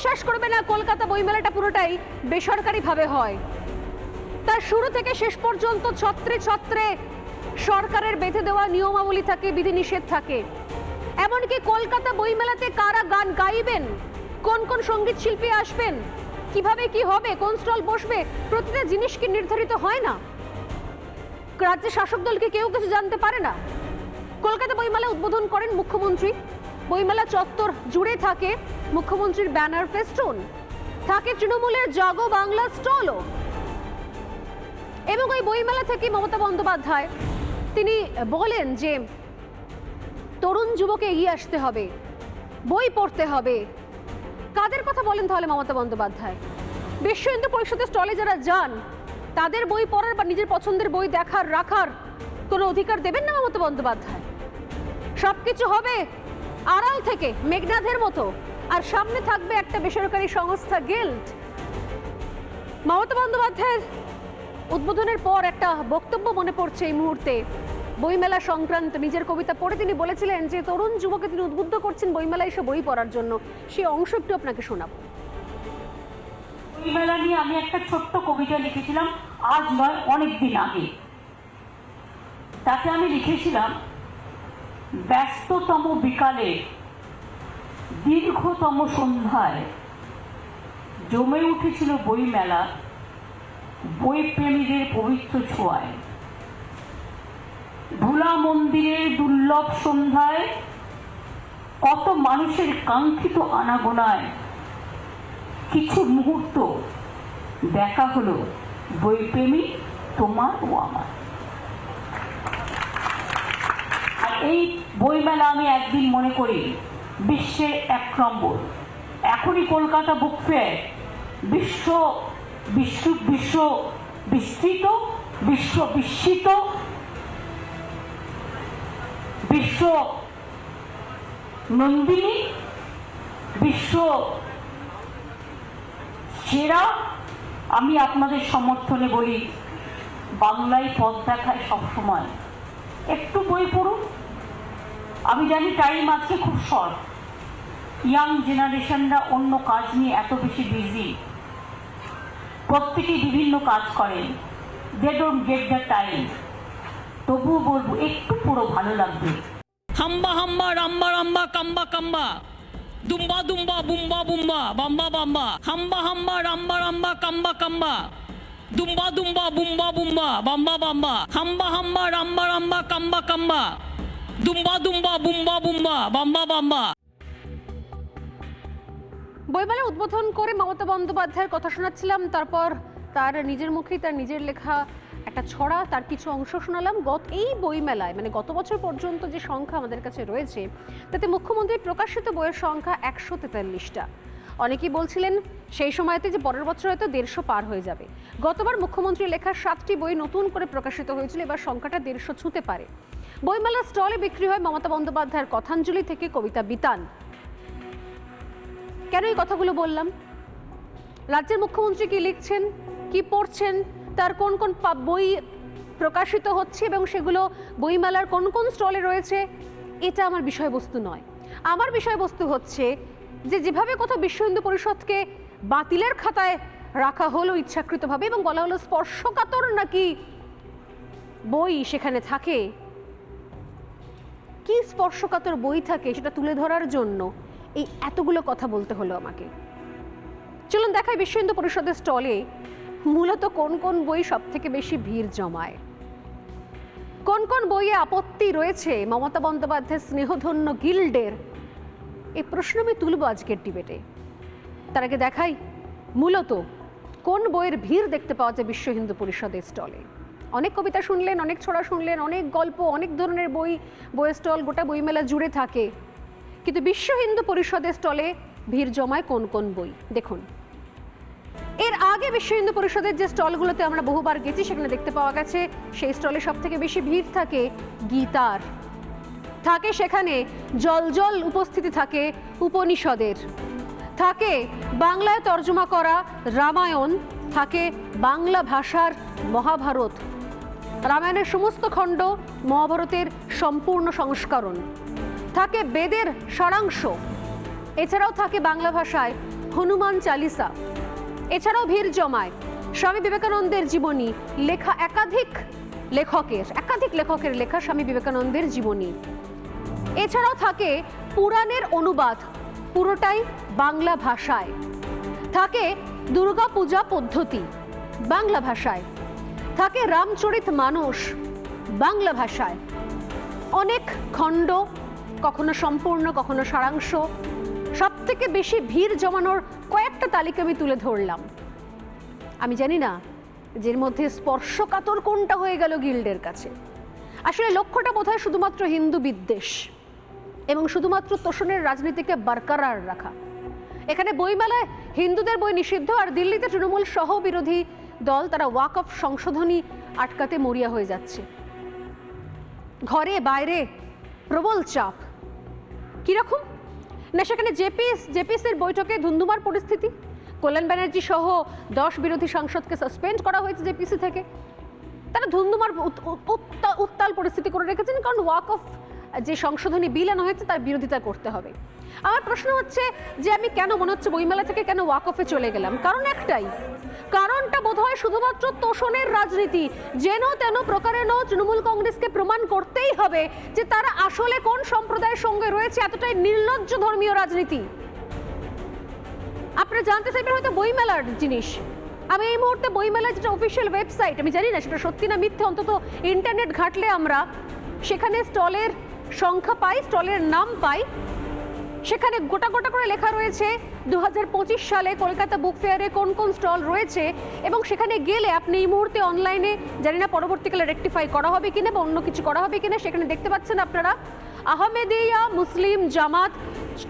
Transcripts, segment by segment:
বিশ্বাস করবে না কলকাতা বইমেলাটা পুরোটাই বেসরকারিভাবে হয়। তার শুরু থেকে শেষ পর্যন্ত ছত্রে ছত্রে সরকারের বেঁধে দেওয়া নিয়মাবলী থাকে, বিধিনিষেধ থাকে। এমনকি কলকাতা বইমেলাতে কারা গান গাইবেন? কোন কোন সংগীত শিল্পী আসবেন? কীভাবে কি হবে? কোন স্টল বসবে? প্রতিটা জিনিস কি নির্ধারিত হয় না? রাজ্যের শাসক দলকে কেউ কিছু জানতে পারে না? কলকাতা বইমেলা উদ্বোধন করেন মুখ্যমন্ত্রী। বইমেলা চত্বর জুড়ে থাকে মুখ্যমন্ত্রীর ব্যানার ফেস্টুন। থাকে তৃণমূলের জাগো বাংলা স্টলও। এবং ওই বইমেলা থেকে মমতা বন্দ্যোপাধ্যায়, তিনি বলেন যে তরুণ যুবকে এগিয়ে আসতে হবে, বই পড়তে হবে। কাদের কথা বলেন তাহলে মমতা বন্দ্যোপাধ্যায়? বিশ্ব হিন্দু পরিষদের স্টলে যারা যান, তাদের বই পড়ার বা নিজের পছন্দের বই দেখার, রাখার কোনো অধিকার দেবেন না মমতা বন্দ্যোপাধ্যায়? সবকিছু হবে আড়াল থেকে মেঘনাথের মতো। আর সামনে থাকবে একটা বেসরকারি সংস্থা গিল্ড। মমতা বন্দ্যোপাধ্যায়ের উদ্বোধনের পর একটা বক্তব্য মনে পড়ছে এই মুহূর্তে। বইমেলা সংক্রান্ত নিজের কবিতা পড়ে তিনি বলেছিলেন যে, তরুণ যুবকে তিনি উদ্বুদ্ধ করছেন বইমেলায় এসে বই পড়ার জন্য। সেই অংশ একটু আপনাকে শোনাবো। বইমেলা নিয়ে আমি একটা ছোট্ট কবিতা লিখেছিলাম, আজ নয়, অনেক দিন আগে। তাতে আমি লিখেছিলাম ব্যস্ততম বিকালে, দীর্ঘতম সন্ধ্যায় জমে উঠেছিল বইমেলা বই প্রেমীদের পবিত্র ছোঁয়ায়। ভোলা মন্দিরের দুর্লভ সন্ধ্যায়, কত মানুষের কাঙ্ক্ষিত আনাগোনায়, কিছু মুহূর্ত দেখা হলো বইপ্রেমী তোমার ও আমার। আর এই বইমেলা আমি একদিন মনে করি বিশ্বের এক নম্বর। এখনই কলকাতা বুক ফেয়ার, বিশ্ব বিশ্ব বিশ্ব বিস্তৃত, বিশ্ব বিস্মিত, বিশ্ব নন্দিনী, বিশ্ব সেরা। আমি আপনাদের সমর্থনে বলি, বাংলায় পথ দেখায় সবসময়। একটু বই পড়ুন। আমি জানি টাইম আছে খুব শর্ট ইয়াং জেনারেশনরা অন্য কাজ নিয়ে এত বেশি বিজি প্রত্যেকে বিভিন্ন কাজ করেন। They don't get the time তবুও বলব, একটু পুরো ভালো লাগবে। হাম্বা হাম্বা, রাম্বা রাম্বা, কাম্বা কাম্বা। দুম্বা দুম্বা, বুম্বা বুম্বা, বাম্বা বাম্বা। হাম্বা হাম্বা, রাম্বা রাম্বা, কাম্বা কাম্বা। দুম্বা দুম্বা, বুম্বা বুম্বা, বাম্বা বাম্বা। হাম্বা হাম্বা, রাম্বা রাম্বা, কাম্বা কাম্বা। দুম্বা দুম্বা, বুম্বা বুম্বা, বাম্বা বাম্বা। বইমেলা উদ্বোধন করে মমতা বন্দ্যোপাধ্যায়ের কথা শোনাচ্ছিলাম, তারপর তার নিজের মুখেই তার নিজের লেখা একটা ছড়া, তার কিছু অংশ শোনালাম। গত এই বইমেলায় মানে গত বছর পর্যন্ত যে সংখ্যা আমাদের কাছে রয়েছে, তাতে মুখ্যমন্ত্রীর প্রকাশিত বইয়ের সংখ্যা একশো তেতাল্লিশটা। অনেকেই বলছিলেন, সেই সময়তে যে পরের বছর হয়তো দেড়শো পার হয়ে যাবে। গতবার মুখ্যমন্ত্রীর লেখা সাতটি বই নতুন করে প্রকাশিত হয়েছিল, এবার সংখ্যাটা দেড়শো ছুঁতে পারে। বইমেলার স্টলে বিক্রি হয় মমতা বন্দ্যোপাধ্যায়ের কথাঞ্জলি থেকে কবিতা বিতান। কেন এই কথাগুলো বললাম? রাজ্যের মুখ্যমন্ত্রী কি লিখছেন? কি পড়ছেন? তার কোন কোন বই প্রকাশিত হচ্ছে এবং সেগুলো বইমেলার কোন কোন স্টলে রয়েছে? এটা আমার বিষয়বস্তু নয়। আমার বিষয়বস্তু হচ্ছে যে যেভাবে কোথাও বিশ্ব হিন্দু পরিষদকে বাতিলের খাতায় রাখা হলো ইচ্ছাকৃতভাবে এবং বলা হলো স্পর্শকাতর নাকি বই সেখানে থাকে কি স্পর্শকাতর বই থাকে সেটা তুলে ধরার জন্য। এই এতগুলো কথা বলতে হলো আমাকে। চলুন দেখাই বিশ্ব হিন্দু পরিষদের স্টলে মূলত কোন কোন বই সব থেকে বেশি ভিড় জমায়। কোন কোন বইয়ে আপত্তি রয়েছে মমতা বন্দ্যোপাধ্যায়ের স্নেহধন্য গিল্ডের? এই প্রশ্ন আমি তুলব আজকের ডিবেটে। তার আগে দেখাই মূলত কোন বইয়ের ভিড় দেখতে পাওয়া যায় বিশ্ব হিন্দু পরিষদের স্টলে। অনেক কবিতা শুনলেন, অনেক ছড়া শুনলেন, অনেক গল্প, অনেক ধরনের বই, বইয়ের স্টল, গোটা বইমেলা জুড়ে থাকে। কিন্তু বিশ্ব হিন্দু পরিষদের স্টলে ভিড় জমায় কোন কোন বই? দেখুন। এর আগে বিশ্ব হিন্দু পরিষদের যে স্টলগুলোতে আমরা বহুবার গেছি, সেখানে দেখতে পাওয়া গেছে, সেই স্টলে সব থেকে বেশি ভিড় থাকে গীতার। থাকে সেখানে জল জল উপস্থিতি থাকে উপনিষদের। থাকে বাংলায় তর্জমা করা রামায়ণ, থাকে বাংলা ভাষার মহাভারত। রামায়ণের সমস্ত খণ্ড মহাভারতের সম্পূর্ণ সংস্করণ। থাকে বেদের সারাংশ। এছাড়াও থাকে বাংলা ভাষায় হনুমান চালিসা। এছাড়াও ভিড় জমায় স্বামী বিবেকানন্দের জীবনী লেখা একাধিক লেখকের একাধিক লেখকের লেখা স্বামী বিবেকানন্দের জীবনী। এছাড়াও থাকে পুরাণের অনুবাদ, পুরোটাই বাংলা ভাষায়। থাকে দুর্গা পূজা পদ্ধতি, বাংলা ভাষায়। থাকে রামচরিত মানুষ বাংলা ভাষায়। অনেক খণ্ড, কখনো সম্পূর্ণ, কখনো সারাংশ। সব থেকে বেশি ভিড় জমানোর কয়েকটা তালিকা আমি তুলে ধরলাম। আমি জানি না যের মধ্যে স্পর্শকাতর কোনটা হয়ে গেল গিল্ডের কাছে। আসলে লক্ষ্যটা বোধহয় শুধুমাত্র হিন্দু বিদ্বেষ এবং শুধুমাত্র তোষণের রাজনীতিকে বরকরার রাখা। এখানে বইমেলায় হিন্দুদের বই নিষিদ্ধ আর দিল্লিতে তৃণমূল সহ বিরোধী দল তারা ওয়াক অফ সংশোধনী আটকাতে মরিয়া হয়ে যাচ্ছে। ঘরে বাইরে প্রবল চাপ। কীরকম না, সেখানে জেপিএস, জেপিএসের বৈঠকে ধুন্ধুমার পরিস্থিতি? কল্যাণ ব্যানার্জি সহ দশ বিরোধী সাংসদকে সাসপেন্ড করা হয়েছে জেপিসি থেকে। তারা ধুন্ধুমার উত- উত- উত্তা- উত্তাল পরিস্থিতি করে রেখেছেন, কারণ ওয়াক অফ যে সংশোধনী বিল আনা হয়েছে তার বিরোধিতা করতে হবে। আমার প্রশ্ন হচ্ছে যে আমি কেন মনে হচ্ছে বইমেলা থেকে কেন ওয়াক অফে চলে গেলাম? কারণ একটাই, কারণটা বোধহয় শুধুমাত্র তোষণের রাজনীতি। যেন তেন প্রকারেণ তৃণমূল কংগ্রেসকে প্রমাণ করতেই হবে যে তারা আসলে কোন সম্প্রদায়ের সঙ্গে রয়েছে, এতটাই নির্লজ্জ ধর্মীয় রাজনীতি। আপনারা জানতে চাইবেন হয়তো বইমেলার জিনিস। আমি এই মুহূর্তে বইমেলার যেটা অফিসিয়াল ওয়েবসাইট আমি জানি না সেটা সত্যি না মিথ্যে, অন্তত ইন্টারনেট ঘাটলে আমরা সেখানে স্টলের সংখ্যা পাই, স্টলের নাম পাই। সেখানে গোটা গোটা করে লেখা রয়েছে দু সালে কলকাতা বুক ফেয়ারে কোন কোন স্টল রয়েছে এবং সেখানে গেলে আপনি এই মুহূর্তে অনলাইনে, জানি না পরবর্তীকালে রেকটিফাই করা হবে কিনা বা অন্য কিছু করা হবে কিনা, সেখানে দেখতে পাচ্ছেন আপনারা, Ahmadiyya Muslim Jamaat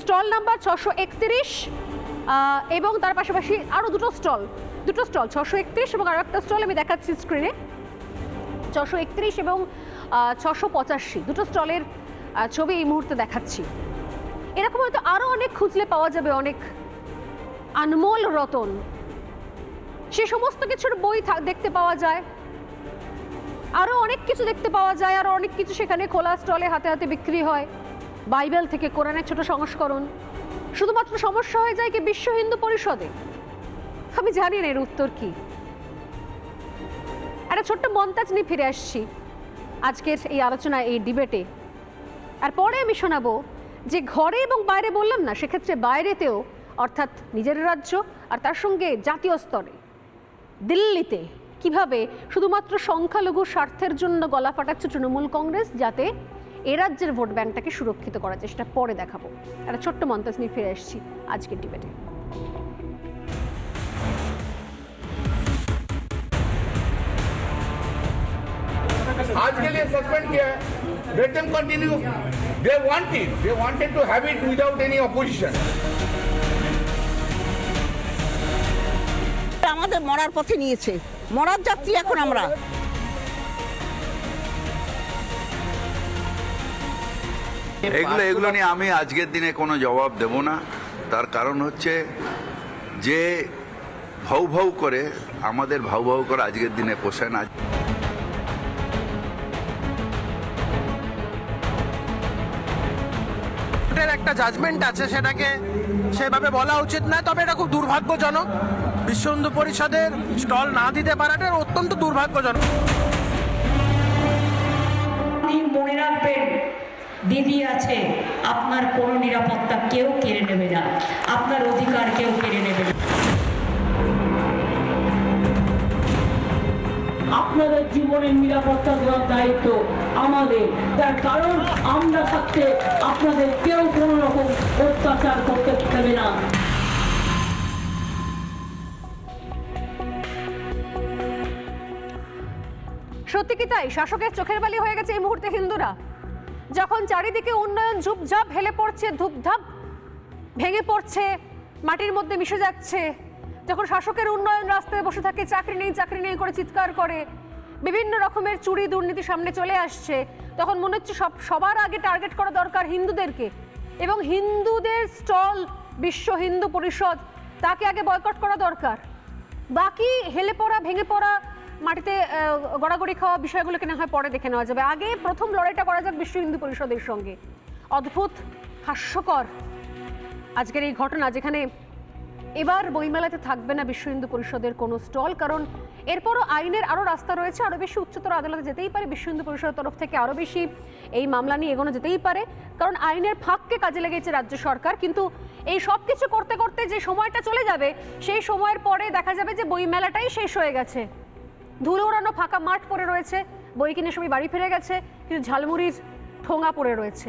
stall number ছশো একত্রিশ এবং তার পাশাপাশি আরও দুটো স্টল দুটো স্টল, ছশো একত্রিশ এবং আরও একটা স্টল আমি দেখাচ্ছি স্ক্রিনে ছশো একত্রিশ এবং ছশো পঁচাশি, দুটো স্টলের ছবি এই মুহূর্তে দেখাচ্ছি। এরকম হয়তো আরও অনেক খুঁজলে পাওয়া যাবে, অনেক আনমোল রতন। সে সমস্ত কিছুর বই দেখতে পাওয়া যায়। আরও অনেক কিছু দেখতে পাওয়া যায় আরও অনেক কিছু সেখানে খোলা স্টলে হাতে হাতে বিক্রি হয়। বাইবেল থেকে কোরআনের ছোট সংস্করণ। শুধুমাত্র সমস্যা হয়ে যায় কি বিশ্ব হিন্দু পরিষদে? আমি জানি না এর উত্তর কি। একটা ছোট্ট মন্তাজ নিয়ে ফিরে আসছি। আজকের এই আলোচনা এই ডিবেটে। আর পরে আমি শোনাবো যে ঘরে এবং বাইরে বললাম না সেক্ষেত্রে বাইরেতেও অর্থাৎ নিজের রাজ্য আর তার সঙ্গে জাতীয় স্তরে দিল্লিতে কিভাবে শুধুমাত্র সংখ্যালঘু স্বার্থের জন্য গলা ফাটাচ্ছে তৃণমূল কংগ্রেস যাতে এ রাজ্যের ভোট ব্যাংকটাকে সুরক্ষিত করার চেষ্টা পরে দেখাবো একটা ছোট্ট মন্তাজ নিয়ে ফিরে আসছি আজকের ডিবেটে आज के लिए सस्पेंड किया है let them continue. They want it. They wanted to have it without any opposition. আমাদের মরার পথে নিয়েছে মরার যাত্রী এখন আমরা এগুলো এগুলো নিয়ে আমি আজকের দিনে কোনো জবাব দেব না তার কারণ হচ্ছে যে ভাউ ভাউ করে আমাদের ভাউ ভাউ করে আজকের দিনে পোষায় না কোর্টের একটা জাজমেন্ট আছে, সেটাকে সেভাবে বলা উচিত না, তবে এটা খুব দুর্ভাগ্যজনক। বিশ্ব হিন্দু পরিষদের স্টল না দিতে পারাটা অত্যন্ত দুর্ভাগ্যজনক। মনে রাখবেন, দিদি আছে, আপনার কোনো নিরাপত্তা কেউ কেড়ে আপনাদের জীবনের নিরাপত্তা দেওয়ার দায়িত্ব আমাদের। তার কারণ, আমরা থাকতে আপনাদের কেউ কোনো রকম অত্যাচার করতে পারবে না। সত্যি কি তাই? শাসকের চোখের বালি হয়ে গেছে এই মুহূর্তে হিন্দুরা। যখন চারিদিকে উন্নয়ন ঝুপঝাপ হেলে পড়ছে, ধূপধাপ ভেঙে পড়ছে, মাটির মধ্যে মিশে যাচ্ছে যখন শাসকের উন্নয়ন রাস্তায় বসে থাকে, চাকরি নেই চাকরি নেই করে চিৎকার করে, বিভিন্ন রকমের চুরি দুর্নীতি সামনে চলে আসছে, তখন মনে হচ্ছে সব, সবার আগে টার্গেট করা দরকার হিন্দুদেরকে। এবং হিন্দুদের স্টল বিশ্ব হিন্দু পরিষদ, তাকে আগে বয়কট করা দরকার। বাকি হেলে পড়া, ভেঙে পড়া, মাটিতে গড়াগড়ি খাওয়া বিষয়গুলোকে না হয় পরে দেখে নেওয়া যাবে। আগে প্রথম লড়াইটা করা যাক বিশ্ব হিন্দু পরিষদের সঙ্গে। অদ্ভুত, হাস্যকর আজকের এই ঘটনা যেখানে এবার বইমেলাতে থাকবে না বিশ্ব হিন্দু পরিষদের কোনো স্টল, কারণ এরপরও আইনের আরও রাস্তা রয়েছে। আরও বেশি উচ্চতর আদালতে যেতেই পারে বিশ্ব হিন্দু পরিষদের তরফ থেকে আরও বেশি এই মামলা নিয়ে এগোনো যেতেই পারে, কারণ আইনের ফাঁককে কাজে লেগেছে রাজ্য সরকার। কিন্তু এই সব কিছু করতে করতে যে সময়টা চলে যাবে, সেই সময়ের পরে দেখা যাবে যে বইমেলাটাই শেষ হয়ে গেছে। ধুলো ওড়ানো ফাঁকা মাঠ পড়ে রয়েছে, বই কিনে সবাই বাড়ি ফিরে গেছে, কিন্তু ঝালমুড়ির ঠোঙা পড়ে রয়েছে।